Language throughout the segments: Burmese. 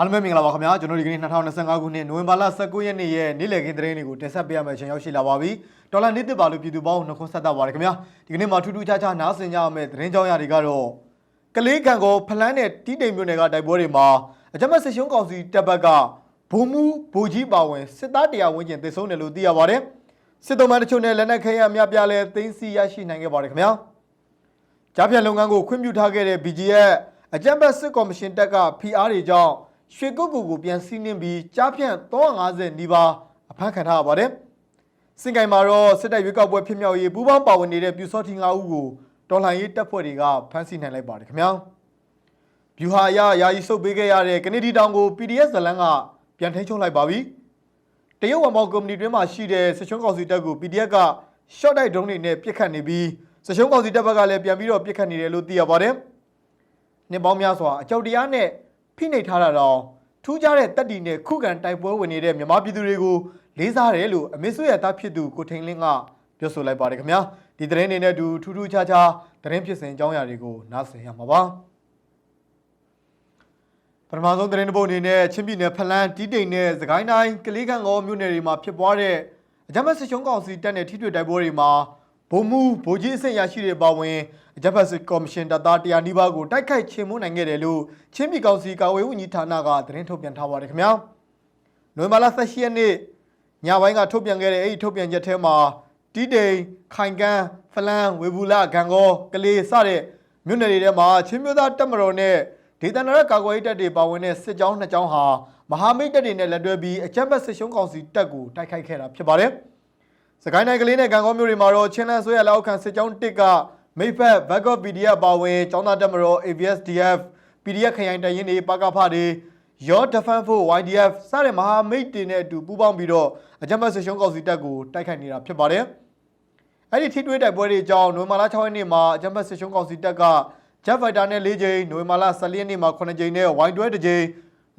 အားလုံးပဲမင်္ဂလာပါခင်ဗျာကျွန်တော်ဒီကနေ့2025ခုနှစ်နိုဝင်ဘာလ19ရက်နေ့ရဲ့နေ့လည်ခင်းသတင်းတွေကိုတင်ဆက်ပေးရမယ့်အချိန်ရောက်ရှိလာပါပြီဒေါ်လာနေ့တစ်ပါလို့ပြည်သူပေါင်းနှုတ်ခွန်းဆက်တာပါတယ်ခင်ဗျာဒီကနေ့မှာထူးထူးခြားခြားနားဆင်ကြရမယ့်သတင်းကြောင်းရာတွေကတော့ကလေးကံကိုဖလန်းနဲ့တီးတိမ်မြို့နယ်ကတိုက်ပွဲတွေမှာအကြမ်းဖက်စစ်ရှုံးကောင်စီတပ်ဘက်ကဘုံမူဘူကြီးပါဝင်စစ်သားတရားဝန်းကျင်တိုက်ဆုံတယ်လို့သိရပါတယ်စစ်တုံးမတချို့နဲ့လက်နက်ခဲယမ်းအများပြားလဲသိမ်းဆည်းရရှိနိုင်ခဲ့ပါတယ်ခင်ဗျာကြားဖြတ်လုပ်ငန်းကိုခွင့်ပြုထားခဲ့တဲ့ BGF အကြံပတ်စစ်ကော်မရှင်တပ်က PR တွေကြောင့် ရွှေကုတ်ကူကိုပြန်စီးနှင်းပြီးကြားဖြတ်350နီးပါးအဖမ်းခံထားရပါတယ်။စင်ကိုင်မှာတော့စစ်တပ်ရွေးကောက်ပွဲဖြစ်မြောက်ရေးပူးပေါင်းပါဝင်နေတဲ့ပြူစောထင်း9ဦးကိုတော်လှန်ရေးတပ်ဖွဲ့တွေကဖမ်းဆီးနိုင်လိုက်ပါတယ်ခင်ဗျာ။ဗျူဟာအရယာယီဆုတ်ပေးခဲ့ရတဲ့ကနေဒီတောင်ကို PDF ဇလန်းကပြန်ထိန်းချုပ်လိုက်ပါပြီ။တရုတ်ဝန်ပေါကုမ္ပဏီတွင်းမှာရှိတဲ့စချုံးကောင်စီတပ်ကို PDF က short တိုက်ဒုံးတွေနဲ့ပစ်ခတ်နေပြီးစချုံးကောင်စီတပ်ဘက်ကလည်းပြန်ပြီးတော့ပစ်ခတ်နေတယ်လို့သိရပါတယ်။နှစ်ပေါင်းများစွာအကြောက်တရားနဲ့ ဖိနှိပ်ထားတာတော့ထူးခြားတဲ့တပ်တီနဲ့ခုခံတိုက်ပွဲဝင်နေတဲ့မြန်မာပြည်သူတွေကိုလေးစားတယ်လို့အမေစုရဲ့သားဖြစ်သူကိုထိန်လင်းကပြောဆိုလိုက်ပါတယ်ခင်ဗျာ။ဒီသတင်းတွေနဲ့အတူထူးထူးခြားခြားသတင်းဖြစ်စဉ်အကြောင်းအရာတွေကိုနားဆင်ရမှာပါ။ပထမဆုံးသတင်းတစ်ပုဒ်အနေနဲ့ချင်းပြည်နယ်ဖလန်းတီးတိန်နဲ့စကိုင်းတိုင်းကလေးကံကောမြို့နယ်တွေမှာဖြစ်ပွားတဲ့အကြမ်းဖက်စစ်ရှုံးကောင်စီတပ်နဲ့ထိတွေ့တိုက်ပွဲတွေမှာ ဗိုလ်မှူးဗိုလ်ကြီးအဆင့်ရရှိတွေပါဝင်အကြမ်းဖက်စစ်ကော်မရှင်တပ်သားတရားနီးပါးကိုတိုက်ခိုက်ချေမှုန်းနိုင်ခဲ့တယ်လို့ချင်းပြည်ကောင်စီကာဝေးဝန်ကြီးဌာနကသတင်းထုတ်ပြန်ထားပါတယ်ခင်ဗျာနိုဝင်ဘာလ18ရက်နေ့ညပိုင်းကထုတ်ပြန်ခဲ့တဲ့အဲ့ဒီထုတ်ပြန်ချက်ထဲမှာတီးတိန်ခိုင်ကန်းဖလန်းဝေဘူးလဂံကောကလေးစတဲ့မြို့နယ်တွေထဲမှာချင်းမျိုးသားတပ်မတော်နဲ့ဒေသနာရကာကွယ်ရေးတပ်တွေပါဝင်တဲ့စစ်ကြောင်းနှစ်ကြောင်းဟာမဟာမိတ်တပ်တွေနဲ့လက်တွဲပြီးအကြမ်းဖက်စစ်ရှုံးကောင်စီတပ်ကိုတိုက်ခိုက်ခဲ့တာဖြစ်ပါတယ်။ စကိုင်းတိုင်းကလေးနဲ့ကံကောမြို့တွေမှာတော့ချင်းလန်းဆွေရလက်အောက်ခံစစ်ကြောင်းတစ်ကမိဖက်ဘက်ကော့ PDF ပါဝင်ចောင်းသားတပ်မတော် AVSDF PDF ခရိုင်တရင်တွေပကဖတွေရော Defense Force YDF စတဲ့မဟာမိတ်တွေနဲ့အတူပူးပေါင်းပြီးတော့အကြမ်းဖက်စစ်ရှုံးကောင်စီတပ်ကိုတိုက်ခိုက်နေတာဖြစ်ပါတယ်။အဲ့ဒီထိတွေ့တိုက်ပွဲတွေအကြောင်းနိုဝင်ဘာလ6ရက်နေ့မှာအကြမ်းဖက်စစ်ရှုံးကောင်စီတပ်က Jet Fighter နဲ့4ကြိမ်နိုဝင်ဘာလ14ရက်နေ့မှာ9ကြိမ်နဲ့ Y12 တစ်ကြိမ်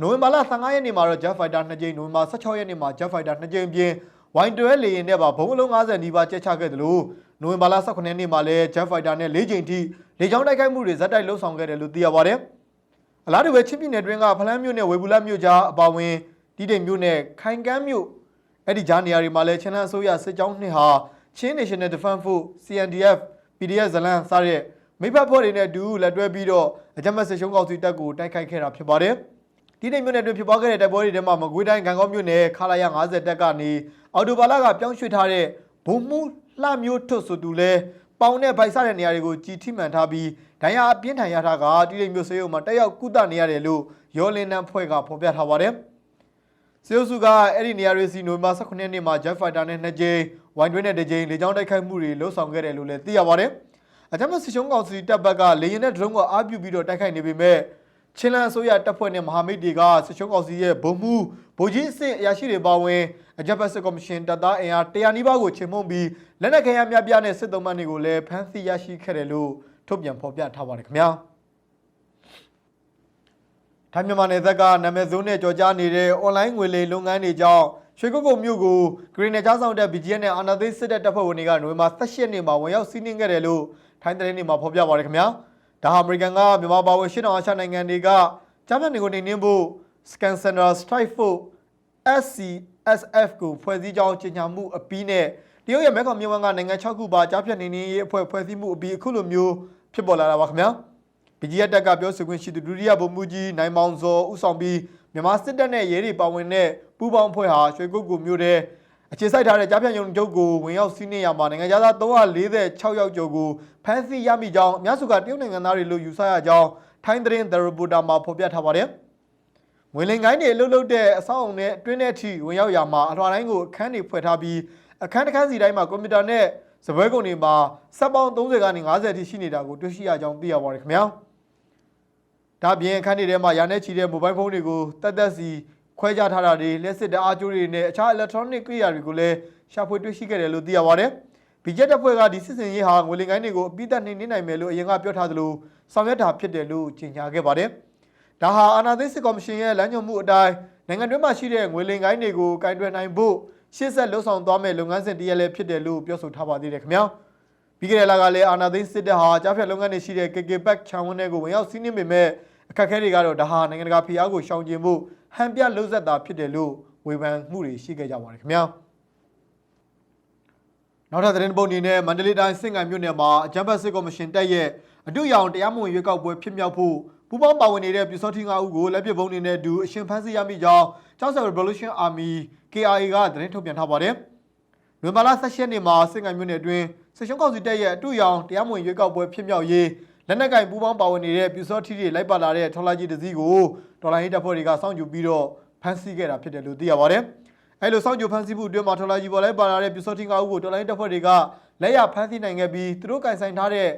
နိုဝင်ဘာလ15ရက်နေ့မှာတော့ Jet Fighter 2ကြိမ်နိုဝင်ဘာ16ရက်နေ့မှာ Jet Fighter 2ကြိမ်အပြင် Y12 လေယာဉ်နဲ့ပါဘုံအလုံး90နီးပါးကျက်ချခဲ့တယ်လို့နိုဝင်ဘာလ18ရက်နေ့မှာလည်း Jet Fighter နဲ့4ကြိမ်ထိလေကြောင်းတိုက်ခိုက်မှုတွေဇက်တိုက်လှုပ်ဆောင်ခဲ့တယ်လို့သိရပါတယ်။အလားတူပဲချင်းပြည်နယ်တွင်းကဖလန်းမြို့နယ်ဝေဘူးလမြို့ကြားအပါအဝင်တီးတိမ်မြို့နယ်ခိုင်ကန်းမြို့အဲ့ဒီကြားနေရာတွေမှာလည်းချင်းလန်းအစိုးရစစ်ကြောင်းနှစ်ဟာချင်း National Defense Force CNDF PDF ဇလန်စတဲ့မိဖက်ဖွဲ့တွေနဲ့အတူလက်တွဲပြီးတော့အကြမ်းဖက်စစ်ရှုံးကောင်စီတပ်ကိုတိုက်ခိုက်ခဲ့တာဖြစ်ပါတယ်။ ဒီနေ့မြို့နယ်တွင်ဖြစ်ပွားခဲ့တဲ့တိုက်ပွဲတွေထဲမှာမကွေးတိုင်းကံကောမြို့နယ်ခလာရ50တပ်ကနေအော်တိုဘာလကပြောင်းရွှေ့ထားတဲ့ဘုံမှုလှမျိုးထွတ်ဆိုသူလဲပေါင်နဲ့ဗိုက်ဆတဲ့နေရာတွေကိုကြည်ထိမှန်ထားပြီးဒဏ်ရာအပြင်းထန်ရထားကတိတိမြို့စေယုံမှာတက်ရောက်ကုသနေရတယ်လို့ရောလင်းနန်းဖွဲ့ကဖော်ပြထားပါတယ်။စေယုစုကအဲ့ဒီနေရာတွေစီနိုဝင်ဘာ18ရက်နေ့မှာ Jet Fighter နဲ့2ကြိမ် Y12 နဲ့2ကြိမ်လေကြောင်းတိုက်ခိုက်မှုတွေလှုပ်ဆောင်ခဲ့တယ်လို့လည်းသိရပါတယ်။အကြမ်းဖက်စစ်ရှုံးကောင်စီတပ်ဘက်ကလေရင်နဲ့ဒရုန်းကိုအားပြုပြီးတော့တိုက်ခိုက်နေပေမဲ့ ချင်းလန်အစိုးရတပ်ဖွဲ့နဲ့မဟာမိတ်တွေကစစ်ရှုံးကောင်စီရဲ့ဗိုလ်မှူးဗိုလ်ကြီးအဆင့်အရာရှိတွေပါဝင်အကြမ်းဖက်စစ်ကော်မရှင်တပ်သားအင်အား100နီးပါးကိုချေမှုန်းပြီးလက်နက်ခဲယမ်းများပြားနဲ့စစ်သုံးပန်းတွေကိုလည်းဖမ်းဆီးရရှိခဲ့တယ်လို့ထုတ်ပြန်ဖော်ပြထားပါတယ်ခင်ဗျာ။ထိုင်းမြန်မာနယ်သက်ကနာမည်ဆိုးနဲ့ကြော်ကြားနေတဲ့အွန်လိုင်းငွေလိမ်လုပ်ငန်းတွေကြောင့်ရွှေကုတ်ကုတ်မြို့ကိုဂရီနယ်ချားဆောင်တဲ့ BGN နဲ့အာနာသိန်းစစ်တပ်တပ်ဖွဲ့ဝင်တွေကနိုဝင်ဘာ18ရက်နေ့မှာဝင်ရောက်စီးနင်းခဲ့တယ်လို့ထိုင်းသတင်းတွေမှာဖော်ပြပါတယ်ခင်ဗျာ။ ဒါဟာအမေရိကန်ကမြန်မာပါဝင်ရှင်းအောင်အာရှနိုင်ငံတွေကကြားဖြတ်တွေကိုနှိမ်နင်းဖို့ Scan Center Strike Force SCSF ကိုဖွဲ့စည်းကြောင်းကြေညာမှုအပြီးနဲ့တရုတ်ရဲ့မဲခေါင်မြစ်ဝှမ်းကနိုင်ငံ6ခုပါကြားဖြတ်နေနေရေးအဖွဲ့ဖွဲ့စည်းမှုအပြီးအခုလိုမျိုးဖြစ်ပေါ်လာတာပါခင်ဗျာ။ BGF တက်ကပြောဆိုခွင့်ရှိသူဒုတိယဗိုလ်မှူးကြီးနိုင်မောင်ဇော်ဦးဆောင်ပြီးမြန်မာစစ်တပ်နဲ့ရဲတွေပါဝင်တဲ့ပူးပေါင်းအဖွဲ့ဟာရွှေကုတ်ကူမြို့တဲ့ အခြေစိုက်ထားတဲ့ကြားဖြတ်ရုံချုပ်ကိုဝင်ရောက်စီးနင်းရမှာနိုင်ငံသား346ယောက်ကျော်ကိုဖမ်းဆီးရမိကြောင်းအများစုကတရုတ်နိုင်ငံသားတွေလို့ယူဆရကြောင်းထိုင်းသတင်း The Reporter မှာဖော်ပြထားပါတယ်။ငွေလင်ကိုင်းတွေလှုပ်လှုပ်တဲ့အဆောက်အုံနဲ့တွင်းထဲထိဝင်ရောက်ရာမှာအထွာတိုင်းကိုအခန်းတွေဖွဲ့ထားပြီးအခန်းတစ်ခန်းစီတိုင်းမှာကွန်ပျူတာနဲ့စပွဲကုန်တွေမှာစက်ပေါင်း30ကနေ50ထိရှိနေတာကိုတွေ့ရှိရကြောင်းသိရပါတယ်ခင်ဗျာ။ဒါပြင်အခန်းတွေထဲမှာရာနဲ့ချီတဲ့မိုဘိုင်းဖုန်းတွေကိုတက်တက်စီ ခွဲခြားထားတာတွေလက်စစ်တအားကျိုးတွေနဲ့အခြား electronic ကိရိယာတွေကိုလည်းရှာဖွေတွေ့ရှိခဲ့တယ်လို့သိရပါတယ်။ဘီဂျက်တပ်ဖွဲ့ကဒီစစ်စင်ရေးဟာငွေလင်ကိုင်းတွေကိုအပိသက်နှိမ်နင်းနိုင်မယ်လို့အရင်ကပြောထားသလိုဆောင်ရွက်တာဖြစ်တယ်လို့ကြေညာခဲ့ပါတယ်။ဒါဟာအာဏာသိမ်းစစ်ကော်မရှင်ရဲ့လမ်းညွှန်မှုအတိုင်းနိုင်ငံတွင်းမှာရှိတဲ့ငွေလင်ကိုင်းတွေကိုကင်တွယ်နိုင်ဖို့ရှေ့ဆက်လှုပ်ဆောင်သွားမယ့်လုပ်ငန်းစဉ်တရက်လည်းဖြစ်တယ်လို့ပြောဆိုထားပါသေးတယ်ခင်ဗျာပြီးခဲ့တဲ့လကလည်းအာဏာသိမ်းစစ်တပ်ဟာကြားဖြတ်လုပ်ငန်းတွေရှိတဲ့ KK Pack ခြံဝန်းထဲကိုဝင်ရောက်စီးနင်းပေမဲ့အခက်အခဲတွေကတော့ဒါဟာနိုင်ငံတကာဖိအားကိုရှောင်ကျဉ်ဖို့ ဟန်ပြလှုပ်ဆက်တာဖြစ်တယ်လို့ဝေဖန်မှုတွေရှိခဲ့ကြပါတယ်ခင်ဗျာနောက်ထပ်သတင်းတစ်ပုဒ်အနေနဲ့မန္တလေးတိုင်းစင်ကံမြို့နယ်မှာအကြံဖတ်စစ်ကော်မရှင်တက်ရဲ့အတူရောင်တရားမဝင်ရွေးကောက်ပွဲဖြစ်မြောက်ဖို့ပူးပေါင်းပါဝင်နေတဲ့ပြည်စောထီ9ဦးကိုလက်ပစ်ဗုံးနေနဲ့အတူအရှင်ဖမ်းဆီးရမိကြောင်းကျောက်ဆယ် Revolution Army KIA ကသတင်းထုတ်ပြန်ထားပါတယ်။နိုဝင်ဘာလ16ရက်နေ့မှာစင်ကံမြို့နယ်အတွင်းစစ်ရှုံးကောင်စီတက်ရဲ့အတူရောင်တရားမဝင်ရွေးကောက်ပွဲဖြစ်မြောက်ရေးလက်နက်ကင်ပူးပေါင်းပါဝင်နေတဲ့ပြည်စောထီတွေလိုက်ပါလာတဲ့ထော်လာကြီးတစ်စီးကို ဒေါ်လာဟိတပ်ဖွဲ့တွေကစောင့်ကြည့်ပြီးတော့ဖမ်းဆီးခဲ့တာဖြစ်တယ်လို့သိရပါတယ်။အဲလိုစောင့်ကြည့်ဖမ်းဆီးမှုအတွင်းမှာထော်လာကြီးပေါ်လိုက်ပါလာတဲ့ပြည်စောထီ9ဦးကိုဒေါ်လာဟိတပ်ဖွဲ့တွေကလက်ရဖမ်းဆီးနိုင်ခဲ့ပြီးသူတို့ကင်ဆိုင်ထားတဲ့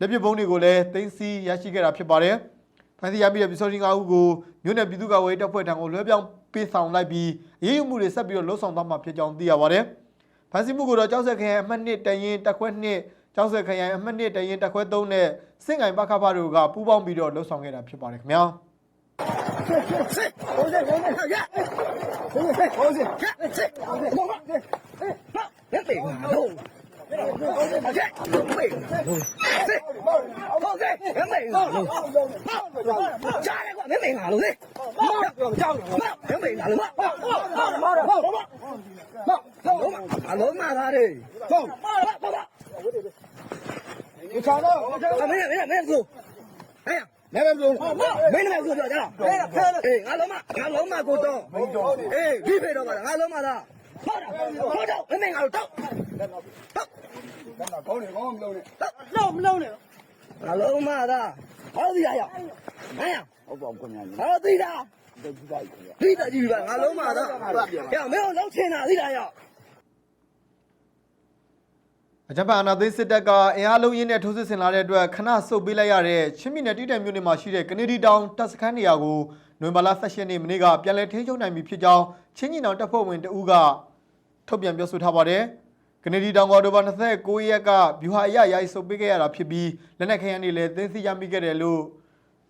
လက်ပစ်ဗုံးတွေကိုလည်းသိမ်းဆည်းရရှိခဲ့တာဖြစ်ပါတယ်။ဖမ်းဆီးရပြီးတဲ့ပြည်စောထီ9ဦးကိုမြို့နယ်ပြည်သူ့ကာကွယ်ရေးတပ်ဖွဲ့ထံကိုလွှဲပြောင်းပေးဆောင်လိုက်ပြီးအရေးယူမှုတွေဆက်ပြီးတော့လှုပ်ဆောင်သွားမှာဖြစ်ကြောင်းသိရပါတယ်။ဖမ်းဆီးမှုကိုတော့ကြောက်ဆက်ခရိုင်အမှတ်1တရင်တက်ခွဲ2ကြောက်ဆက်ခရိုင်အမှတ်1တရင်တက်ခွဲ3နဲ့စင့်ငိုင်ပခဖတို့ကပူးပေါင်းပြီးတော့လှုပ်ဆောင်ခဲ့တာဖြစ်ပါတယ်ခင်ဗျာ။ အလုံး မဲမဲပြောမင်းလည်းပြောကြလားအေးငါလုံးမငါလုံးမကိုတော့အေးဒီဖေတော့ကငါလုံးမလားဟုတ်တော့ဟုတ်တော့မင်းငါတော့တော့တော့ကောင်းနေကောင်းမလုံးနဲ့တော့မလုံးနဲ့ငါလုံးမလားဟုတ်ပြီရရဟဲ့ဟုတ်ပါခွန်ညာဟုတ်ပြီလားဒီတိုင်းကြီးပါငါလုံးမလားဟဲ့မင်းလုံးချင်တာသိလားရော အကြံဖန်အာနာသိန်းစစ်တပ်ကအင်အားလုံးရင်းနဲ့ထိုးစစ်ဆင်လာတဲ့အတွက်ခဏဆုတ်ပေးလိုက်ရတဲ့ချင်းပြည်နယ်တိတိုင်မြို့နယ်မှာရှိတဲ့ကနေဒီတောင်တပ်စခန်းနေရာကိုနိုဝင်ဘာလ16ရက်နေ့မနေ့ကပြန်လည်ထိန်းချုပ်နိုင်ပြီဖြစ်ကြောင်းချင်းညီနောင်တပ်ဖွဲ့ဝင်တဦးကထုတ်ပြန်ပြောဆိုထားပါတယ်။ကနေဒီတောင်ကော်တိုဘာ29ရက်ကဗျူဟာအရရိုက်ဆုတ်ပေးခဲ့ရတာဖြစ်ပြီးလက်နက်ခဲယမ်းတွေလည်းသိမ်းဆည်းရမိခဲ့တယ်လို့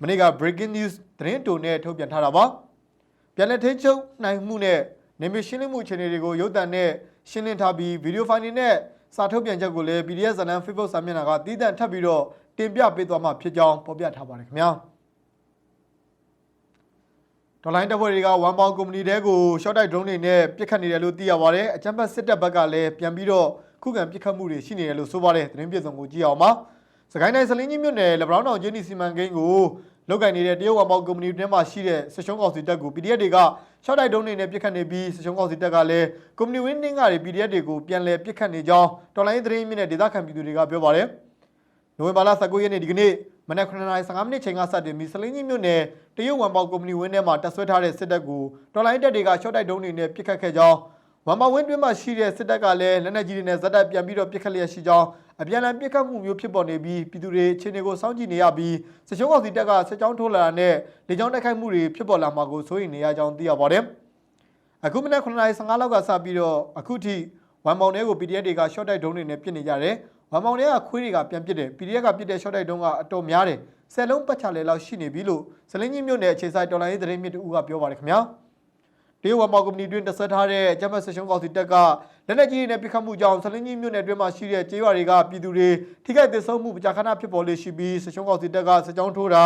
မနေ့က breaking news သတင်းတိုနဲ့ထုတ်ပြန်ထားတာပါ။ပြန်လည်ထိန်းချုပ်နိုင်မှုနဲ့နေမရှင်းလင်းမှုအခြေအနေတွေကိုရုပ်သံနဲ့ရှင်းလင်းထားပြီးဗီဒီယိုဖိုင်တွေနဲ့ စာထုတ်ပြန်ချက်ကိုလည်း PDF ဇာတ်လမ်း Facebook စာမျက်နှာကတည်တံ့ထပ်ပြီးတော့တင်ပြပေးသွားမှာဖြစ်ကြောင်းဖော်ပြထားပါတယ်ခင်ဗျာဒေါ်လိုင်းတပ်ဖွဲ့တွေကဝမ်ပေါင်ကုမ္ပဏီတဲကို short type drone တွေနဲ့ပစ်ခတ်နေတယ်လို့သိရပါတယ်အကြမ်းဖက်စစ်တပ်ဘက်ကလည်းပြန်ပြီးတော့ခုခံပစ်ခတ်မှုတွေရှိနေတယ်လို့ဆိုပါတယ်သတင်းပြည့်စုံကိုကြည့်အောင်ပါစကိုင်းတိုင်းစလင်းကြီးမြို့နယ်လဘရောင်းတောင်ကျင်းဒီစီမံကိန်းကို လောက်ကင်နေတဲ့တရုတ်ဝမ်ပေါင်ကုမ္ပဏီတွင်မှရှိတဲ့စစ်ရှုံးကောင်စီတပ်ကို PDF တွေကရှောက်တိုက်တုံးနေနဲ့ပြစ်ခတ်နေပြီးစချုံကောင်စီတပ်ကလည်းကွန်မြူနတီဝင်းတင်းကတွေ PDF တွေကိုပြန်လည်ပြစ်ခတ်နေကြောင်းတော်လိုင်းသတင်းမြင့်နဲ့ဒေသခံပြည်သူတွေကပြောပါတယ်။နိုဝင်ဘာလ19ရက်နေ့ဒီကနေ့မနက်9:15မိနစ်ချိန်ကစတင်ပြီးစလင်းကြီးမြို့နယ်တရုတ်ဝမ်ပေါကွန်မြူနတီဝင်းထဲမှာတပ်ဆွဲထားတဲ့စစ်တပ်ကိုတော်လိုင်းတပ်တွေကရှော့တိုက်တုံးနေနဲ့ပြစ်ခတ်ခဲ့ကြောင်း ဝမ်ပေါဝင်းတွင်းမှာရှိတဲ့စစ်တပ်ကလည်းလက်နက်ကြီးတွေနဲ့ဇက်တပ်ပြန်ပြီးတော့ပြစ်ခတ်လျက်ရှိကြောင်းအပြန်အလှန်ပြစ်ခတ်မှုမျိုးဖြစ်ပေါ်နေပြီးပြည်သူတွေအခြေအနေကိုစောင့်ကြည့်နေရပြီးစချုံကောင်စီတပ်ကစစ်ကြောင်းထိုးလာတာနဲ့လေကြောင်းတိုက်ခိုက်မှုတွေဖြစ်ပေါ်လာမှာကိုစိုးရိမ်နေရကြောင်းသိရပါတယ်။အခုမနက်9:15လောက်ကစပြီးတော့အခုထိဝမ်မောင်ထဲကို PDF တွေက short type ဒုံးတွေနဲ့ပစ်နေကြတယ်။ဝမ်မောင်ထဲကခွေးတွေကပြန်ပစ်တယ်။ PDF ကပစ်တဲ့ short type ဒုံးကအတော်များတယ်။ဆယ်လုံးပတ်ချလေလောက်ရှိနေပြီလို့စလင်းကြီးမြို့နယ်အခြေဆိုင်တော်လိုင်းရေးသတင်းမြစ်တူကပြောပါတယ်ခင်ဗျာ။ တရုတ်ဝမ်မောင်ကုမ္ပဏီတွင်တက်ဆက်ထားတဲ့ဂျမတ်ဆက်ရှုံးကောင်စီတပ်ကလက်နက်ကြီးတွေနဲ့ပစ်ခတ်မှုကြောင့်စလင်းကြီးမြို့နယ်အတွင်းမှာရှိတဲ့ကျေးရွာတွေကပြည်သူတွေထိခိုက်ဒေဆုံးမှုပကြာခဏဖြစ်ပေါ်လေရှိပြီးဆက်ရှုံးကောင်စီတပ်ကစစ်ကြောင်းထိုးတာ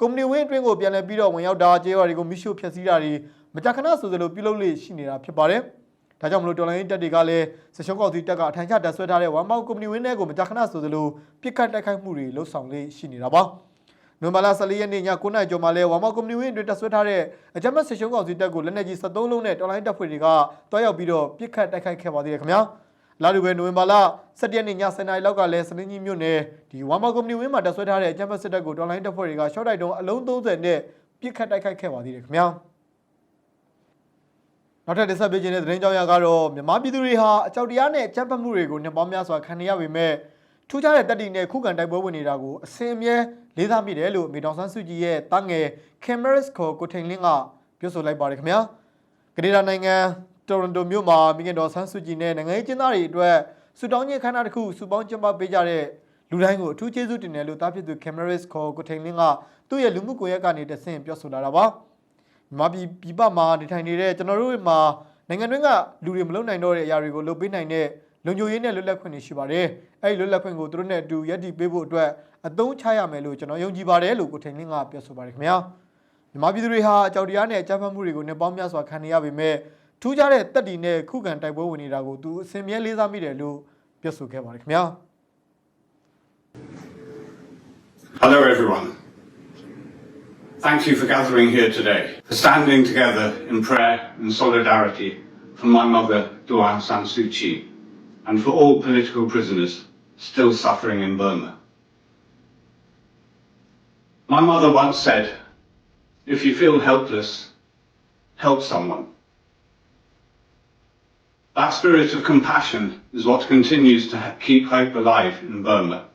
ကုမ္ပဏီဝင်းအတွင်းကိုပြန်လည်ပြီးတော့ဝင်ရောက်တာကျေးရွာတွေကိုမိရှို့ဖျက်ဆီးတာတွေမကြာခဏဆိုသလိုပြုလုပ်လေရှိနေတာဖြစ်ပါတယ်။ဒါကြောင့်မလို့တော်လိုင်းတပ်တွေကလည်းဆက်ရှုံးကောင်စီတပ်ကအထိုင်ချတပ်ဆွဲထားတဲ့ဝမ်မောင်ကုမ္ပဏီဝင်းထဲကိုမကြာခဏဆိုသလိုပြစ်ခတ်တိုက်ခိုက်မှုတွေလှုပ်ဆောင်လေရှိနေတာပါ။ နိုဝင်ဘာလ14ရက်နေ့ည9:00နာရီကျော်မှာလဲဝမ်မောက်ကုမ္ပဏီဝင်းအတွင်းတပ်ဆွဲထားတဲ့အကြမ်းဖက်စစ်ရှုံးကောင်စီတပ်ကိုလက်နက်ကြီး73လုံးနဲ့တော်လိုင်းတပ်ဖွဲ့တွေကတွားရောက်ပြီးတော့ပစ်ခတ်တိုက်ခိုက်ခဲ့ပါသေးတယ်ခင်ဗျာလာလူပဲနိုဝင်ဘာလ17ရက်နေ့ည7:00နာရီလောက်ကလဲစနေကြီးမြို့နယ်ဒီဝမ်မောက်ကုမ္ပဏီဝင်းမှာတပ်ဆွဲထားတဲ့အကြမ်းဖက်စစ်တပ်ကိုတော်လိုင်းတပ်ဖွဲ့တွေကရှော့တိုက်တုံးအလုံး30နဲ့ပစ်ခတ်တိုက်ခိုက်ခဲ့ပါသေးတယ်ခင်ဗျာနောက်ထပ်တင်ဆက်ပေးခြင်းတဲ့သတင်းကြောင်းရကတော့မြန်မာပြည်သူတွေဟာအကြောက်တရားနဲ့အကြမ်းဖက်မှုတွေကိုနှစ်ပေါင်းများစွာခံနေရပေမဲ့ထူးခြားတဲ့တက်တီနဲ့ခုခံတိုက်ပွဲဝင်နေတာကိုအစင်အမြဲ လေးစားမိတယ်လို့မေတောင်ဆန်းစုကြည်ရဲ့တာငယ် Cameras ခေါ်ကိုထိန်လင်းကပြောဆိုလိုက်ပါတယ်ခင်ဗျာကနေဒါနိုင်ငံတိုရွန်တိုမြို့မှာမိခင်တော်ဆန်းစုကြည်နဲ့နိုင်ငံရေးကျင်းသားတွေအတွက်ဆူတောင်းခြင်းခန်းနာတစ်ခုစူပေါင်းကျင်းပပေးကြတဲ့လူတိုင်းကိုအထူးကျေးဇူးတင်တယ်လို့တားဖြစ်သူ Cameras ခေါ်ကိုထိန်လင်းကသူ့ရဲ့လူမှုကွန်ရက်ကနေတဆင့်ပြောဆိုလာတာပါမြန်မာပြည်ပြည်ပမှာနေထိုင်နေတဲ့ကျွန်တော်တို့မှာနိုင်ငံတွင်းကလူတွေမလုံနိုင်တော့တဲ့အရာတွေကိုလုပ်ပေးနိုင်တဲ့လုံခြုံရေးနဲ့လွတ်လပ်ခွင့်တွေရှိပါတယ်။အဲအဲ့ဒီလွတ်လပ်ခွင့်ကိုသူတို့နဲ့အတူရည်တည်ပေးဖို့အတွက် အသုံးချရမယ်လို့ကျွန်တော်ယုံကြည်ပါတယ်လို့ကိုထင်လင်းကပြောဆိုပါတယ်ခင်ဗျာမြန်မာပြည်သူတွေဟာအကြောက်တရားနဲ့အကြမ်းဖက်မှုတွေကိုနှစ်ပေါင်းများစွာခံနေရပေမဲ့ထူးခြားတဲ့တက်တီနဲ့ခုခံတိုက်ပွဲဝင်နေတာကိုသူအစင်မြဲလေးစားမိတယ်လို့ပြောဆိုခဲ့ပါတယ်ခင်ဗျာ Hello, everyone. Thank you for gathering here today, for standing together in prayer and solidarity for my mother, Aung San Suu Kyi, and for all political prisoners still suffering in Burma. My mother once said, if you feel helpless, help someone. That spirit of compassion is what continues to keep hope alive in Burma.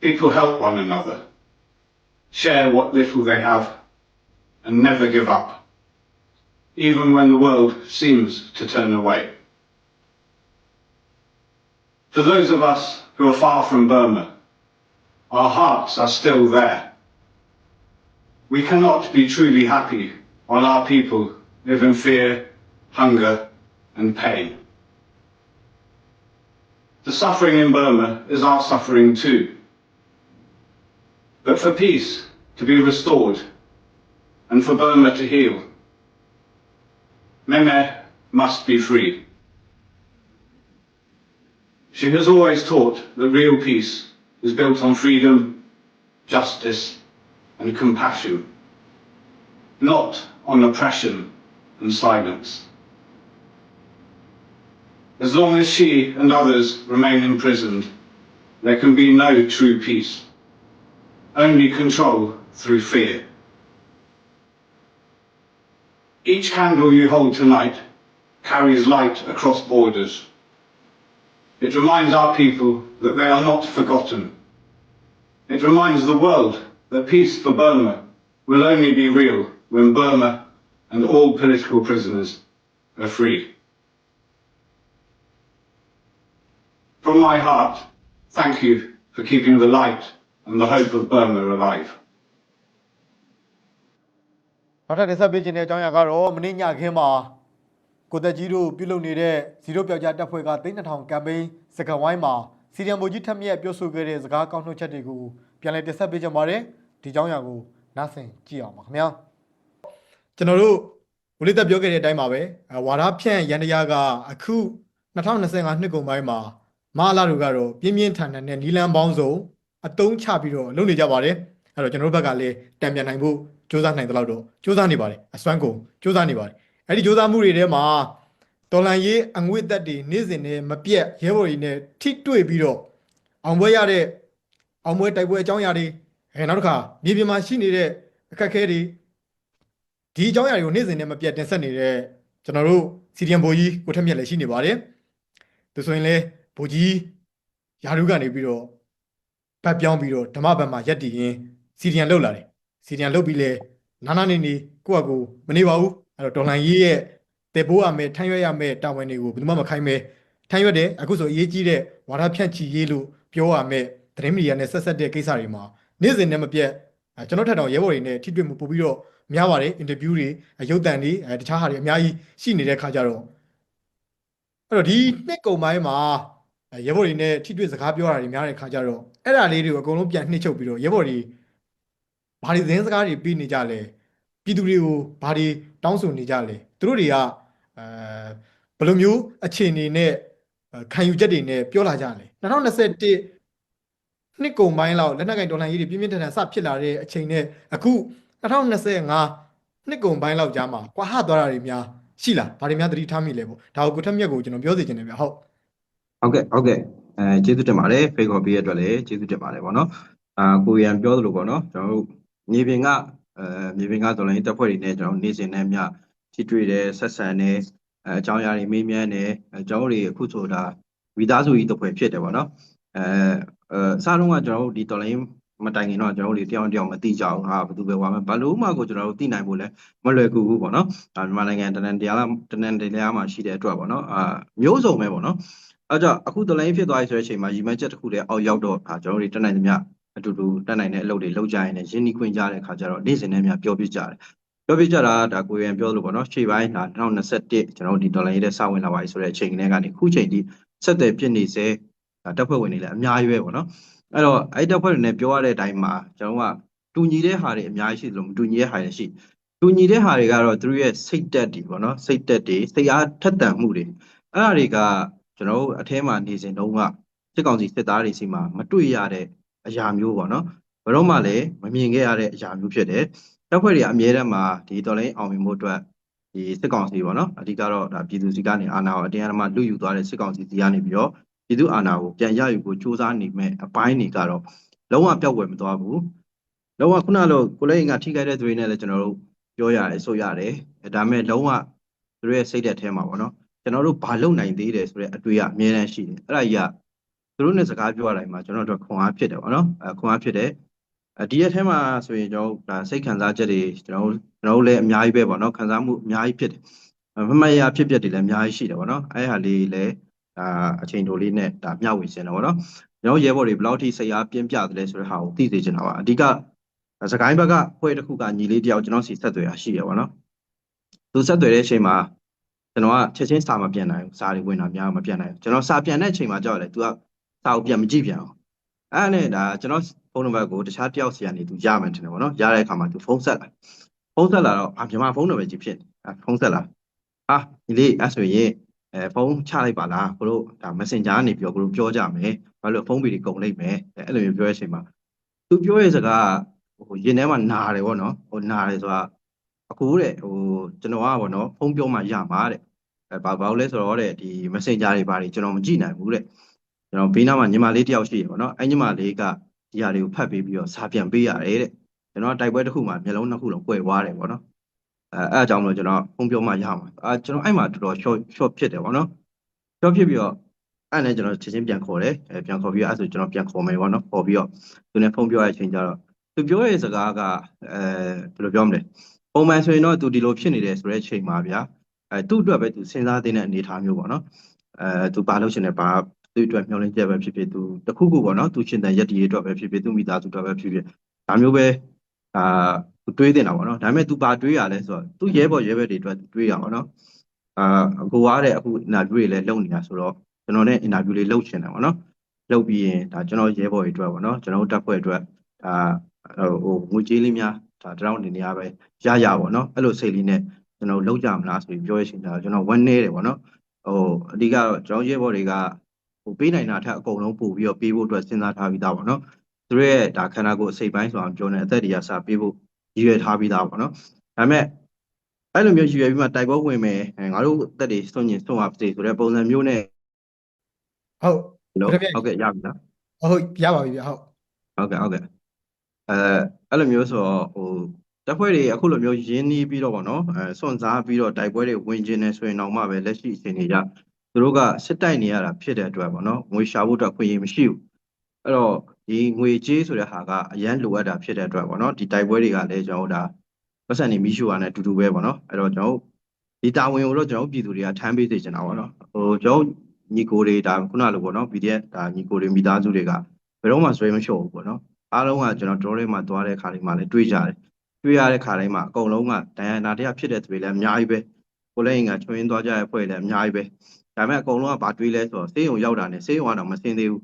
People help one another, share what little they have, and never give up, even when the world seems to turn away. For those of us who are far from Burma, our hearts are still there. We cannot be truly happy while our people live in fear, hunger, and pain. The suffering in Burma is our suffering too. But for peace to be restored and for Burma to heal, Meme must be free. She has always taught that real peace is built on freedom, justice, and compassion, not on oppression and silence. As long as she and others remain imprisoned, there can be no true peace only control through fear. Each candle you hold tonight carries light across borders. It reminds our people that they are not forgotten. It reminds the world that peace for Burma will only be real when Burma and all political prisoners are free. From my heart, thank you for keeping the light and the hope of Burma alive. နောက်ထပ်တင်ဆက်ပေးခြင်းတဲ့အကြောင်းအရာကတော့မနေ့ညခင်းမှာ ကိုသက်ကြီးတို့ပြုလုပ်နေတဲ့ဇီရိုပြောက်ကြားတပ်ဖွဲ့က3000ကမ်ပိန်းစကဝိုင်းမှာစီရီယံဗိုလ်ကြီးထက်မြက်ပြောဆိုခဲ့တဲ့စကားကောင်းနှုတ်ချက်တွေကိုပြန်လည်တင်ဆက်ပေးကြပါတယ်ဒီအကြောင်းအရာကိုနားဆင်ကြည့်အောင်ပါခင်ဗျာကျွန်တော်တို့ဝလိသက်ပြောခဲ့တဲ့အတိုင်းပါပဲအဲဝါဒဖြန့်ရန်တရားကအခု2025နှစ်ကုန်ပိုင်းမှာမဟာလာတို့ကတော့ပြင်းပြင်းထန်ထန်နဲ့နီလန်ပေါင်းစုံအတုံးချပြီးတော့လုပ်နေကြပါတယ်အဲ့တော့ကျွန်တော်တို့ဘက်ကလည်းတံပြန်နိုင်ဖို့စ조사နိုင်တဲ့လောက်တော့စ조사နေပါတယ်အစွမ်းကုန်စ조사နေပါတယ် အဲ့ဒီစ조사မှုတွေထဲမှာတော်လန်ရေးအငွေ့သက်တွေနေ့စဉ်နဲ့မပြတ်ရဲဘော်တွေနဲ့ထိတွေ့ပြီးတော့အောင်ပွဲရတဲ့အောင်ပွဲတိုက်ပွဲအကြောင်းအရာတွေအဲနောက်တစ်ခါမြေပြင်မှာရှိနေတဲ့အခက်အခဲတွေဒီအကြောင်းအရာတွေကိုနေ့စဉ်နဲ့မပြတ်တင်ဆက်နေတဲ့ကျွန်တော်တို့စီရီယံဘိုကြီးကိုထက်မြက်လည်းရှိနေပါတယ်သူဆိုရင်လည်းဘိုကြီးယာရုကနေပြီးတော့ဘတ်ပြောင်းပြီးတော့ဓမ္မဘတ်မှာရက်တည်ရင်းစီရီယံလောက်လာတယ်စီရီယံလောက်ပြီးလဲနာနာနေနေကိုယ့်အကိုမနေပါဘူး အဲ့တော့ဒေါ်လန်ရေးရဲ့တေပိုးရမယ်ထမ်းရွက်ရမယ်တာဝန်တွေကိုဘယ်သူမှမခိုင်းပဲထမ်းရွက်တယ်အခုဆိုအရေးကြီးတဲ့ဝါဒဖြန့်ချီရေးလို့ပြောရမယ်သတင်းမီဒီယာနဲ့ဆက်ဆက်တဲ့ကိစ္စတွေမှာနေ့စဉ်နဲ့မပြတ်အဲကျွန်တော်ထက်တော့ရဲဘော်တွေနဲ့ထိတွေ့မှုပို့ပြီးတော့များပါတယ်အင်တာဗျူးတွေအရုပ်သံတွေအဲတခြားဟာတွေအများကြီးရှိနေတဲ့ခါကြတော့အဲ့တော့ဒီနှစ်ကုံပိုင်းမှာအဲရဲဘော်တွေနဲ့ထိတွေ့စကားပြောတာတွေများတဲ့ခါကြတော့အဲ့ဒါလေးတွေကိုအကုန်လုံးပြန်နှိမ့်ချုပ်ပြီးတော့ရဲဘော်တွေဘာတွေသတင်းစကားတွေပြီးနေကြလဲပြည်သူတွေကိုဘာတွေ တောင်းဆိုနေကြလဲသူတို့တွေကအဲဘယ်လိုမျိုးအခြေအနေနဲ့အဲခံယူချက်တွေနဲ့ပြောလာကြလဲ2021နှစ်ကုန်ပိုင်းလောက်လက်နက်ကင်ဒေါ်လာရေးတွေပြင်းပြင်းထန်ထန်စဖြစ်လာတဲ့အချိန်နဲ့အခု2025နှစ်ကုန်ပိုင်းလောက်ကြာမှာကွာဟသွားတာတွေများရှိလားဘာတွေများသတိထားမိလဲပေါ့ဒါကိုကိုထက်မြက်ကိုကျွန်တော်ပြောစီချင်တယ်ဗျဟုတ်ဟုတ်ကဲ့ဟုတ်ကဲ့အဲကျေးဇူးတင်ပါတယ်ဖေးခေါ်ပေးရတဲ့အတွက်လည်းကျေးဇူးတင်ပါတယ်ဗောနော်အာကိုရန်ပြောသလိုဗောနော်ကျွန်တော်တို့မြေပြင်က အဲမြေပြင်ကဒေါ်လာရင်းတပ်ဖွဲ့တွေနဲ့ကျွန်တော်တို့နေစဉ်နဲ့မြထိတွေ့တယ်ဆက်ဆံတယ်အဲအကြောင်းအရာတွေမေးမြန်းတယ်အဲကျွန်တော်တို့တွေအခုဆိုတာဝီသားစုကြီးတပ်ဖွဲ့ဖြစ်တယ်ဗောနော်အဲအဲအစားလုံးကကျွန်တော်တို့ဒီဒေါ်လာရင်းမတိုင်ခင်တော့ကျွန်တော်တို့တွေတယောက်တစ်ယောက်မသိကြအောင်ဟာဘယ်သူပဲဝါမယ်ဘလို့မှကိုကျွန်တော်တို့သိနိုင်ဖို့လဲမလွယ်ကူဘူးဗောနော်ဒါမြန်မာနိုင်ငံတနန်တရားလားတနန်တရားမှာရှိတဲ့အတွက်ဗောနော်အာမျိုးစုံပဲဗောနော်အဲ့ကြောင့်အခုတလိုင်းဖြစ်သွားပြီဆိုတဲ့အချိန်မှာရီမန်းချက်တစ်ခုလည်းအောက်ရောက်တော့ဒါကျွန်တော်တို့တက်နိုင်သမျှ အတူတူတက်နိုင်တဲ့အလုပ်တွေလုပ်ကြရင်လည်းရင်းနှီးခွင့်ကြတဲ့ခါကျတော့နေ့စဉ်နဲ့များပြောပြကြတယ်ပြောပြကြတာဒါကိုရန်ပြောလို့ပေါ့နော်ရှေ့ပိုင်းဒါ2021ကျွန်တော်တို့ဒီဒေါ်လာရေးတဲ့စဝင်လာပါပြီဆိုတဲ့အချိန်ကလေးကနေခုချိန်ထိဆက်တယ်ဖြစ်နေစေဒါတပ်ဖွဲ့ဝင်တွေလည်းအများကြီးပဲပေါ့နော်အဲ့တော့အဲ့တပ်ဖွဲ့တွေနဲ့ပြောရတဲ့အတိုင်းမှာကျွန်တော်ကတူညီတဲ့ဟာတွေအများကြီးရှိသလိုမတူညီတဲ့ဟာတွေရှိတူညီတဲ့ဟာတွေကတော့သူတို့ရဲ့စိတ်တက်တွေပေါ့နော်စိတ်တက်တွေစိတ်အားထက်သန်မှုတွေအဲ့ဒါတွေကကျွန်တော်တို့အထဲမှာနေစဉ်တုန်းကစစ်ကောင်စီစစ်သားတွေစီမှာမတွေ့ရတဲ့ အရာမျိုးပေါ့နော်ဘယ်တော့မှလည်းမမြင်ခဲ့ရတဲ့အရာမျိုးဖြစ်တယ်တပ်ဖွဲ့တွေကအမြဲတမ်းမှာဒီတော်လိုင်းအောင်မြင်မှုအတွက်ဒီစစ်ကောင်စီပေါ့နော်အဓိကတော့ဒါပြည်သူစီကနေအာဏာကိုအတင်းအဓမ္မလွတ်ယူသွားတဲ့စစ်ကောင်စီစီကနေပြီးတော့ပြည်သူအာဏာကိုပြန်ရယူဖို့စ조사နေမဲ့အပိုင်းတွေကတော့လုံးဝပျောက်ကွယ်မသွားဘူးလုံးဝခုနလိုကိုလေးငါထိခိုက်တဲ့သူတွေနဲ့လည်းကျွန်တော်တို့ပြောရတယ်ဆိုရတယ်အဲဒါပေမဲ့လုံးဝသူတို့ရဲ့စိတ်သက်ထဲမှာပေါ့နော်ကျွန်တော်တို့ဘာလုပ်နိုင်သေးတယ်ဆိုတဲ့အတွေ့အမြဲတမ်းရှိတယ်အဲ့ဒါကြီးက သူတို့နဲ့စကားပြောရတိုင်းမှာကျွန်တော်တို့ခွန်အားဖြစ်တယ်ပေါ့နော်အဲခွန်အားဖြစ်တယ်အဲဒီရက်ထဲမှာဆိုရင်ကျွန်တော်တို့ဒါစိတ်ခံစားချက်တွေကျွန်တော်တို့ကျွန်တော်တို့လည်းအများကြီးပဲပေါ့နော်ခံစားမှုအများကြီးဖြစ်တယ်မမရဖြစ်ပျက်တွေလည်းအများကြီးရှိတယ်ပေါ့နော်အဲဟာလေးလည်းဒါအချိန်တိုလေးနဲ့ဒါမျှဝေစင်တယ်ပေါ့နော်ကျွန်တော်ရဲဘော်တွေဘယ်လောက်ထိစိတ်အားပြင်းပြတယ်လဲဆိုတဲ့ဟာကိုသိစေချင်တာပါအဓိကစကိုင်းဘက်ကဖွဲ့တစ်ခုကညီလေးတယောက်ကျွန်တော်စီဆက်သွယ်ရရှိရပါတော့သူဆက်သွယ်တဲ့အချိန်မှာကျွန်တော်ကချက်ချင်းစာမပြန်နိုင်ဘူးစာတွေဝင်တာများမပြန်နိုင်ဘူးကျွန်တော်စာပြန်တဲ့အချိန်မှာကြောက်တယ်သူက စာကိုပြန်မကြည့်ပြန်အောင်အဲ့ဒါနဲ့ဒါကျွန်တော်ဖုန်းနံပါတ်ကိုတခြားတယောက်စီကနေသူရမယ်ထင်တယ်ပေါ့နော်ရတဲ့အခါမှာသူဖုန်းဆက်လာဖုန်းဆက်လာတော့အာမြန်မာဖုန်းနံပါတ်ကြီးဖြစ်နေဖုန်းဆက်လာဟာညီလေးအဲ့ဆိုရင်အဲဖုန်းချလိုက်ပါလားကိုတို့ဒါ Messenger ကနေပြောကိုတို့ပြောကြမယ်ဘာလို့ဖုန်းပီတွေကုန်လိမ့်မယ်အဲ့လိုမျိုးပြောတဲ့အချိန်မှာသူပြောရဲ့စကားဟိုရင်ထဲမှာနာတယ်ပေါ့နော်ဟိုနာတယ်ဆိုတာအခုတဲ့ဟိုကျွန်တော်ကပေါ့နော်ဖုန်းပြောမှရမှာတဲ့အဲဘာဘာလို့လဲဆိုတော့တဲ့ဒီ Messenger တွေဘာတွေကျွန်တော်မကြည့်နိုင်ဘူးတဲ့ ကျွန်တော်ဘေးနားမှာညီမလေးတယောက်ရှိရပေါ့နော်အဲညီမလေးကဒီဟာတွေကိုဖတ်ပေးပြီးတော့စာပြန်ပေးရတယ်တဲ့ကျွန်တော်တိုက်ပွဲတစ်ခုမှာမျက်လုံးနှစ်ခုလုံးကွယ်သွားတယ်ပေါ့နော်အဲအဲအကြောင်းလို့ကျွန်တော်ဖုန်းပြောမှရမှာအဲကျွန်တော်အဲ့မှာတော်တော် short short ဖြစ်တယ်ပေါ့နော် short ဖြစ်ပြီးတော့အဲ့နဲ့ကျွန်တော်ချက်ချင်းပြန်ခေါ်တယ်အဲပြန်ခေါ်ပြီးတော့အဲ့ဆိုကျွန်တော်ပြန်ခေါ်မယ်ပေါ့နော်ခေါ်ပြီးတော့သူနဲ့ဖုန်းပြောရတဲ့အချိန်ကျတော့သူပြောရဲ့စကားကအဲဘယ်လိုပြောမလဲပုံမှန်ဆိုရင်တော့သူဒီလိုဖြစ်နေတယ်ဆိုတဲ့အချိန်မှာဗျာအဲသူ့အတွက်ပဲသူစဉ်းစားတဲ့အနေအထားမျိုးပေါ့နော်အဲသူဘာလုပ်ချင်လဲဘာ သူ့အတွက်မျှော်လင့်ချက်ပဲဖြစ်ဖြစ်သူတခုခုပေါ့နော်သူရှင်တန်ရက်တည်အတွက်ပဲဖြစ်ဖြစ်သူမိသားစုအတွက်ပဲဖြစ်ဖြစ်ဒါမျိုးပဲအာသူတွေးတင်တာပေါ့နော်ဒါပေမဲ့သူဘာတွေးရလဲဆိုတော့သူရဲဘော်ရဲဘက်တွေအတွက်တွေးရပါတော့အာအကိုအားတဲ့အခုအင်တာဗျူးတွေလည်းလုပ်နေတာဆိုတော့ကျွန်တော်နဲ့အင်တာဗျူးလေးလုပ်ချင်တယ်ပေါ့နော်လုပ်ပြီးရင်ဒါကျွန်တော်ရဲဘော်တွေအတွက်ပေါ့နော်ကျွန်တော်တို့တက်ဖွဲ့အတွက်ဒါဟိုငွေကြေးလေးများဒါတောင်းနေနေရပဲရရပေါ့နော်အဲ့လိုစိတ်လေးနဲ့ကျွန်တော်လောက်ကြမလားဆိုပြီးပြောရရှင်ဒါကျွန်တော်ဝမ်းနေတယ်ပေါ့နော်ဟိုအဓိကတော့ကျွန်တော်ရဲဘော်တွေက ဟိုပေးနိုင်တာထက်အကုန်လုံးပို့ပြီးတော့ပေးဖို့အတွက်စဉ်းစားထားပြီးသားပေါ့နော်သူတို့ရဲ့ဒါခန္ဓာကိုယ်အစိတ်ပိုင်းဆိုတာပြောနေအသက်တွေကစပေးဖို့ရည်ရွယ်ထားပြီးသားပေါ့နော်ဒါပေမဲ့အဲ့လိုမျိုးရည်ရွယ်ပြီးမှတိုက်ပွဲဝင်မယ်ငါတို့အသက်တွေစွန့်ညင်စွန့်ပါစေဆိုတဲ့ပုံစံမျိုးနဲ့ဟုတ်လို့တကယ်ဟုတ်ကဲ့ရပြီနော်ဟုတ်ရပါပြီဗျဟုတ်ဟုတ်ကဲ့ဟုတ်ကဲ့အဲအဲ့လိုမျိုးဆိုတော့ဟိုတပ်ဖွဲ့တွေအခုလိုမျိုးရင်းနှီးပြီးတော့ဗောနော်အဲစွန့်စားပြီးတော့တိုက်ပွဲတွေဝင်ကျင်နေဆိုရင်တော့မှပဲလက်ရှိအချိန်တွေကသူ တို့ကစစ်တိုက်နေရတာဖြစ်တဲ့အတွက်ဗောနော်ငွေရှာဖို့အတွက်ခွင့်ရမရှိဘူးအဲ့တော့ဒီငွေကြေးဆိုတဲ့ဟာကအရန်လိုအပ်တာဖြစ်တဲ့အတွက်ဗောနော်ဒီတိုက်ပွဲတွေကလည်းကျွန်တော်တို့ဒါပတ်စံနေမိရှူရနဲ့အတူတူပဲဗောနော်အဲ့တော့ကျွန်တော်တို့ဒီတာဝန်ကိုတော့ကျွန်တော်တို့ပြည်သူတွေကထမ်းပေးစေချင်တာဗောနော်ဟိုကျွန်တော်ညီကိုတွေဒါခုနလိုဗောနော် PDF ဒါညီကိုတွေမိသားစုတွေကဘယ်တော့မှဆွဲမလျှော့ဘူးဗောနော်အားလုံးကကျွန်တော်ဒရောထဲမှာသွားတဲ့ခါလေးမှာလည်းတွေးကြတယ်တွေးရတဲ့ခါတိုင်းမှာအကုန်လုံးကဒိုင်ယာနာတရားဖြစ်တဲ့သူတွေလည်းအများကြီးပဲကိုလည်းငါချွင်းသွားကြတဲ့အဖွဲ့လည်းအများကြီးပဲ ဒါပေမဲ့အကုန်လုံးကဘာတွေးလဲဆိုတော့ဆေးရုံရောက်တာနဲ့ဆေးရုံကတော့မစင်သေးဘူး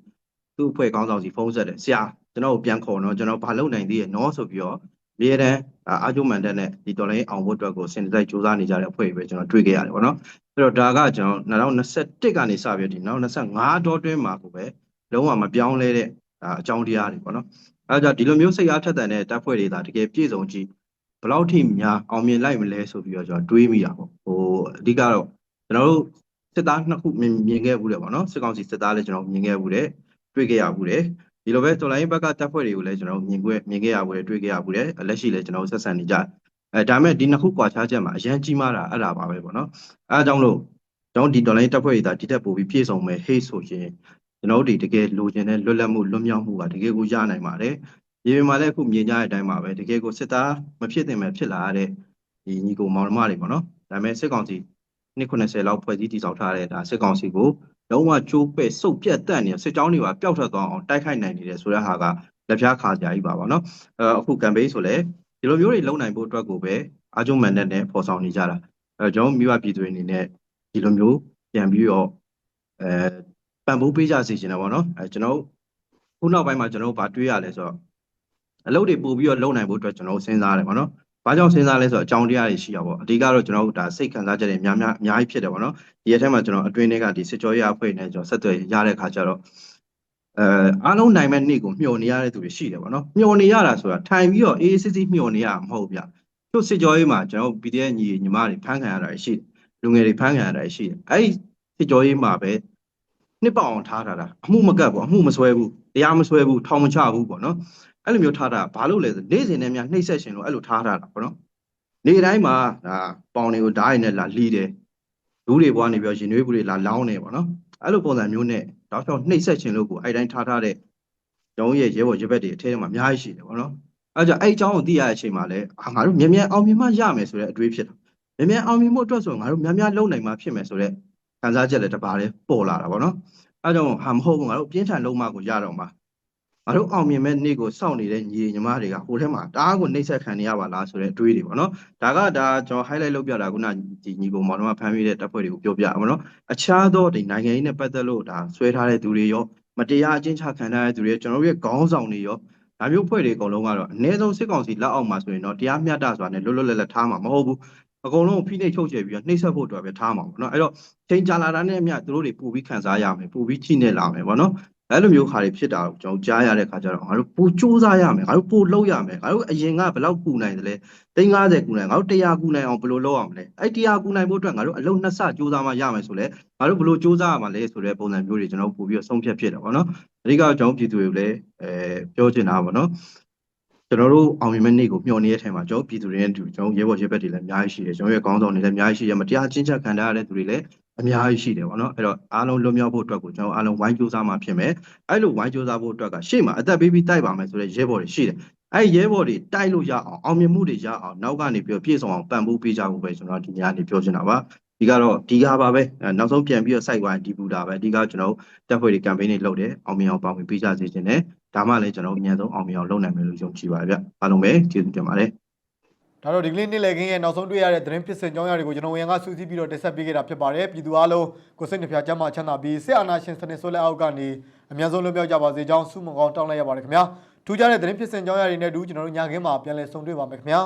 သူ့အဖွဲ့ကောင်းဆောင်စီဖုန်းဆက်တယ်ဆရာကျွန်တော်ကိုပြန်ခေါ်တော့ကျွန်တော်ဘာလုပ်နိုင်သေးရဲ့နော်ဆိုပြီးတော့မြေတန်းအာကျုံမန်တက်နဲ့ဒီတော်လိုင်းအောင်ဖို့အတွက်ကိုစင်တိုက်စူးစမ်းနေကြတဲ့အဖွဲ့တွေပဲကျွန်တော်တွေ့ခဲ့ရတယ်ပေါ့နော်အဲ့တော့ဒါကကျွန်တော်2021ကနေစပြီးဒီနောက်25တော့တွင်းမှာကိုပဲလုံးဝမပြောင်းလဲတဲ့အာအကြောင်းတရားတွေပေါ့နော်အဲဒါကြောင့်ဒီလိုမျိုးစိတ်အားထက်သန်တဲ့တပ်ဖွဲ့တွေဒါတကယ်ပြည့်စုံကြည့်ဘယ်လောက်ထိများအောင်မြင်လိုက်မလဲဆိုပြီးတော့ကျွန်တော်တွေးမိတာပေါ့ဟိုအဓိကတော့ကျွန်တော်တို့ စစ်သားနှစ်ခုမြင်မြင်ခဲ့ဘူးတယ်ပေါ့နော်စစ်ကောင်စီစစ်သားလည်းကျွန်တော်မြင်ခဲ့ဘူးတယ်တွေ့ခဲ့ရဘူးတယ်ဒီလိုပဲတော်လိုင်းဘက်ကတပ်ဖွဲ့တွေကိုလည်းကျွန်တော်မြင်ခဲ့မြင်ခဲ့ရဘူးတယ်တွေ့ခဲ့ရဘူးတယ်လက်ရှိလည်းကျွန်တော်ဆက်ဆံနေကြအဲဒါမဲ့ဒီနှစ်ခုကွာခြားချက်မှာအရန်ကြီးမားတာအဲ့ဒါပါပဲပေါ့နော်အဲအကြောင်းလို့ကျွန်တော်ဒီတော်လိုင်းတပ်ဖွဲ့တွေဒါဒီတက်ပို့ပြီးပြည့်စုံမယ်ဟေ့ဆိုရင်ကျွန်တော်တို့ဒီတကယ်လိုချင်တဲ့လွတ်လပ်မှုလွတ်မြောက်မှုကတကယ်ကိုရနိုင်ပါတယ်ဒီပြင်မှာလည်းအခုမြင်ကြတဲ့အတိုင်းပါပဲတကယ်ကိုစစ်သားမဖြစ်သင့်ပဲဖြစ်လာရတဲ့ဒီညီကိုမောင်နှမတွေပေါ့နော်ဒါပေမဲ့စစ်ကောင်စီ 290လောက်ဖွဲ့စည်းတည်ဆောက်ထားတဲ့ဒါစစ်ကောင်စီကိုလုံးဝချိုးပဲ့စုပ်ပြတ်တက်နေစစ်ကြောင်းတွေပါပျောက်ထွက်သွားအောင်တိုက်ခိုက်နိုင်နေတယ်ဆိုတဲ့ဟာကလက်ပြားခါကြကြီးပါပါနော်အဲအခုကမ်ပိန်းဆိုလည်းဒီလိုမျိုးတွေလုံနိုင်ဖို့အတွက်ကိုပဲအာကျုံမန်နဲ့နဲ့ပေါ်ဆောင်နေကြတာအဲကျွန်တော်မိဘပြည်သူတွေအနေနဲ့ဒီလိုမျိုးပြန်ပြီးတော့အဲပံ့ပိုးပေးကြစီချင်တယ်ပေါ့နော်အဲကျွန်တော်တို့ခုနောက်ပိုင်းမှာကျွန်တော်တို့ဗာတွေးရလဲဆိုတော့အလုပ်တွေပို့ပြီးတော့လုပ်နိုင်ဖို့အတွက်ကျွန်တော်တို့စဉ်းစားရတယ်ပေါ့နော် ဘာကြောင့်စဉ်းစားလဲဆိုတော့အကြောင်းတရားတွေရှိရပါပေါ့အဓိကတော့ကျွန်တော်တို့ဒါစိတ်ခံစားချက်တွေအများများအများကြီးဖြစ်တယ်ပေါ့နော်ဒီရက်ထဲမှာကျွန်တော်အတွင်းထဲကဒီစစ်ကြောရေးအဖွဲ့နဲ့ကျွန်တော်ဆက်သွယ်ရတဲ့ခါကျတော့အဲအားလုံးနိုင်မဲ့နေ့ကိုမျှော်နေရတဲ့သူတွေရှိတယ်ပေါ့နော်မျှော်နေရတာဆိုတာထိုင်ပြီးတော့အေးအေးဆေးဆေးမျှော်နေရမှာမဟုတ်ဘူးဗျသူစစ်ကြောရေးမှာကျွန်တော်တို့ PDF ညီညီမတွေဖမ်းခံရတာရှိတယ်လူငယ်တွေဖမ်းခံရတာရှိတယ်အဲ့ဒီစစ်ကြောရေးမှာပဲနှစ်ပေါအောင်ထားထားတာအမှုမကတ်ဘူးအမှုမဆွဲဘူးတရားမဆွဲဘူးထောင်မချဘူးပေါ့နော် အဲ့လိုမျိုးထားတာဘာလို့လဲဆိုနေ့စဉ်နဲ့များနှိမ့်ဆက်ရှင်လို့အဲ့လိုထားထားတာပေါ့နော်နေတိုင်းမှာဒါပေါင်တွေကိုဓာတ်ရည်နဲ့လာလှီးတယ်ဒူးတွေဘွားနေပြီးတော့ရင်နွေးဘူးတွေလာလောင်းတယ်ပေါ့နော်အဲ့လိုပုံစံမျိုးနဲ့တောက်ချောင်းနှိမ့်ဆက်ခြင်းလို့ကိုအဲ့တိုင်းထားထားတဲ့ကျောင်းရဲ့ရဲဘော်ရဲဘက်တွေအထဲမှာအများကြီးရှိတယ်ပေါ့နော်အဲ့ကြောင့်အဲ့အကြောင်းကိုသိရတဲ့အချိန်မှာလည်းအာငါတို့မြန်မြန်အောင်မြင်မှရမယ်ဆိုတဲ့အတွေးဖြစ်တာမြန်မြန်အောင်မြင်မှုအတွက်ဆိုငါတို့မြန်မြန်လုပ်နိုင်မှဖြစ်မယ်ဆိုတဲ့ခံစားချက်လည်းတပါးလည်းပေါ်လာတာပေါ့နော်အဲ့ကြောင့်ဟာမဟုတ်ဘူးငါတို့ပြင်းထန်လုံးမကိုရတော့မှာ ငါတို့အောင်မြင်မဲ့နေ့ကိုစောင့်နေတဲ့ညီညီမတွေကဟိုထဲမှာတအားကိုနှိမ့်ဆက်ခံနေရပါလားဆိုတဲ့အတွေးတွေပေါ့နော်ဒါကဒါကျွန်တော် highlight လုပ်ပြတာခုနဒီညီပုံမောင်တို့ကဖမ်းမိတဲ့တပ်ဖွဲ့တွေကိုပြောပြအောင်နော်အခြားသောဒီနိုင်ငံရေးနဲ့ပတ်သက်လို့ဒါဆွဲထားတဲ့သူတွေရောမတရားအကျဉ်းချခံထားတဲ့သူတွေကျွန်တော်တို့ရဲ့ခေါင်းဆောင်တွေရောဒါမျိုးဖွဲ့တွေအကုန်လုံးကတော့အ ਨੇ ဆုံးစစ်ကောင်စီလက်အောက်မှာဆိုရင်တော့တရားမျှတစွာနဲ့လွတ်လွတ်လပ်လပ်ထားမှာမဟုတ်ဘူးအကုန်လုံးဖိနှိပ်ချုပ်ချယ်ပြီးတော့နှိပ်စက်ဖို့အတွက်ပဲထားမှာပေါ့နော်အဲ့တော့ချိန်ကြာလာတာနဲ့အမျှသူတို့တွေပူပြီးခံစားရမယ်ပူပြီးချိနေလာမယ်ပေါ့နော် အဲ့လိုမျိုးခါတွေဖြစ်တာကိုကျွန်တော်ကြားရတဲ့ခါကျတော့ငါတို့ပိုစူးစမ်းရမယ်ငါတို့ပိုလှုပ်ရမယ်ငါတို့အရင်ကဘယ်လောက်ကူနိုင်တယ်လဲ350ကူနိုင်ငါတို့100ကူနိုင်အောင်ဘယ်လိုလုပ်အောင်မလဲအဲ့100ကူနိုင်ဖို့အတွက်ငါတို့အလုံးနှစ်ဆစူးစမ်းမှရမယ်ဆိုလဲငါတို့ဘယ်လိုစူးစမ်းရမှာလဲဆိုတဲ့ပုံစံမျိုးတွေကျွန်တော်ပို့ပြီးတော့ဆုံးဖြတ်ဖြစ်တယ်ပေါ့နော်အဓိကကျွန်တော်ပြည်သူတွေကိုလည်းအဲပြောချင်တာပေါ့နော်ကျွန်တော်တို့အောင်မြင်မဲ့နေ့ကိုမျှော်နေတဲ့ထဲမှာကျွန်တော်ပြည်သူတွေနဲ့အတူကျွန်တော်ရဲဘော်ရဲဘက်တွေလည်းအများကြီးရှိတယ်ကျွန်တော်ရဲ့ခေါင်းဆောင်တွေလည်းအများကြီးရှိတယ်မတရားချင်းချက်ခံထားရတဲ့သူတွေလည်း အများကြီးရှိတယ်ပေါ့နော်အဲ့တော့အားလုံးလွတ်မြောက်ဖို့အတွက်ကိုကျွန်တော်အားလုံးဝိုင်းကြိုးစားမှာဖြစ်မယ်အဲ့လိုဝိုင်းကြိုးစားဖို့အတွက်ကရှေ့မှာအသက်ပေးပြီးတိုက်ပါမယ်ဆိုတဲ့ရဲဘော်တွေရှိတယ်အဲ့ရဲဘော်တွေတိုက်လို့ရအောင်အောင်မြင်မှုတွေရအောင်နောက်ကနေပြီးပြည့်စုံအောင်ပံ့ပိုးပေးကြဖို့ပဲကျွန်တော်ဒီညနေပြောချင်တာပါဒီကတော့ဒီကားပါပဲနောက်ဆုံးပြန်ပြီးတော့စိုက်သွားဒီပူတာပဲဒီကကျွန်တော်တက်ဖွဲ့တွေ campaign တွေလုပ်တယ်အောင်မြင်အောင်ပါဝင်ပေးကြစေချင်တယ်ဒါမှလည်းကျွန်တော်အများဆုံးအောင်မြင်အောင်လုပ်နိုင်မယ်လို့ယုံကြည်ပါတယ်ဗျအားလုံးပဲကျေးဇူးတင်ပါတယ် ဒါတော့ဒီကလေးနေ့လည်ခင်းရဲ့နောက်ဆုံးတွေ့ရတဲ့သတင်းဖြစ်စဉ်ကြောင်းရာတွေကိုကျွန်တော်ဝင်ကစူးစီးပြီးတော့တင်ဆက်ပေးခဲ့တာဖြစ်ပါတယ်ပြည်သူအားလုံးကိုစိတ်နှပြချမ်းသာချမ်းသာပြီးစစ်အာဏာရှင်စနစ်ဆိုးလက်အောက်ကနေအများဆုံးလွတ်မြောက်ကြပါစေကြောင်းဆုမွန်ကောင်းတောင်းလိုက်ရပါတယ်ခင်ဗျာထူးခြားတဲ့သတင်းဖြစ်စဉ်ကြောင်းရာတွေနဲ့အတူကျွန်တော်တို့ညခင်းမှာပြန်လည်ဆုံတွေ့ပါမယ်ခင်ဗျာ